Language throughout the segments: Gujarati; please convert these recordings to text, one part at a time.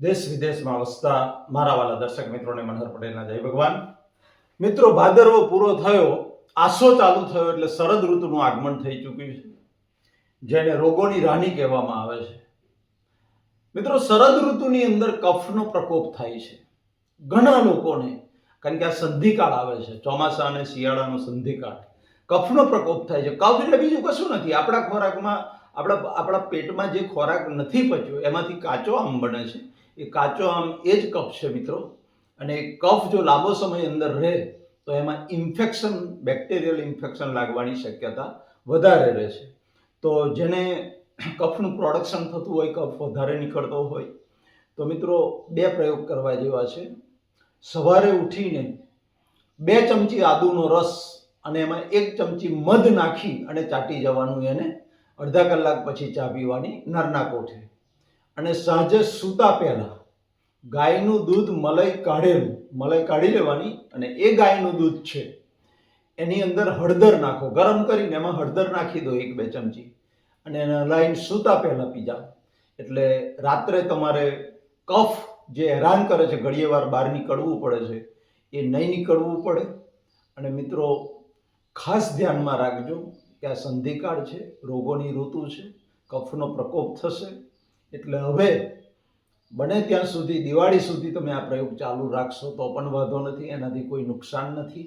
દેશ વિદેશમાં વસતા મારા વાલા દર્શક મિત્રોને મનહર પટેલના જય ભગવાન. મિત્રો, ભાદરવો પૂરો થયો, આસો ચાલુ થયો એટલે શરદ ઋતુનું આગમન થઈ ચૂક્યું છે, જેને રોગોની રાણી કહેવામાં આવે છે. મિત્રો, શરદ ઋતુની અંદર કફનો પ્રકોપ થાય છે, ઘણા લોકોને, કારણ કે આ સંધિકાળ આવે છે, ચોમાસા અને શિયાળાનો સંધિકાળ. કફનો પ્રકોપ થાય છે. કફ એટલે બીજું કશું નથી. આપણા ખોરાકમાં, આપણા આપણા પેટમાં જે ખોરાક નથી પચ્યો, એમાંથી કાચો આમ બને છે. એ કાચો આમ એ જ કફ છે મિત્રો. અને એ કફ જો લાંબો સમય અંદર રહે, તો એમાં ઇન્ફેક્શન, બેક્ટેરિયલ ઇન્ફેક્શન લાગવાની શક્યતા વધારે રહે છે. તો જેને કફનું પ્રોડક્શન થતું હોય, કફ વધારે નીકળતો હોય, તો મિત્રો બે પ્રયોગ કરવા જેવા છે. સવારે ઉઠીને બે ચમચી આદુનો રસ અને એમાં એક ચમચી મધ નાખી અને ચાટી જવાનું એને અડધા કલાક પછી ચા પીવાની નરના કોઠે અને સાંજે સૂતા પહેલા ગાયનું દૂધ મલાઈ કાઢેલું, મલાઈ કાઢી લેવાની અને એ ગાયનું દૂધ છે, એની અંદર હળદર નાખો, ગરમ કરીને એમાં હળદર નાખી દો એક બે ચમચી અને એને લાઈન સૂતા પહેલાં પીજા. એટલે રાત્રે તમારે કફ જે હેરાન કરે છે ઘડીએ વાર બહાર નીકળવું પડે છે, એ નહીં નીકળવું પડે. અને મિત્રો, ખાસ ધ્યાનમાં રાખજો કે આ સંધિકાળ છે, રોગોની ઋતુ છે, કફનો પ્રકોપ થશે એટલે હવે બને ત્યાં સુધી, દિવાળી સુધી તમે આ પ્રયોગ ચાલુ રાખશો તો પણ વાંધો નથી, એનાથી કોઈ નુકસાન નથી.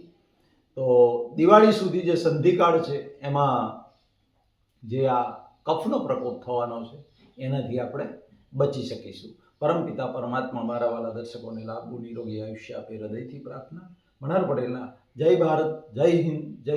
તો દિવાળી સુધી જે સંધિકાળ છે, એમાં જે આ કફનો પ્રકોપ થવાનો છે, એનાથી આપણે બચી શકીશું. પરમપિતા પરમાત્મા મારા વાલા દર્શકોને લાભુ નિરોગી આયુષ્ય આપે હૃદયથી પ્રાર્થના. મનાર પટેલના, જય ભારત, જય હિન્દ, જય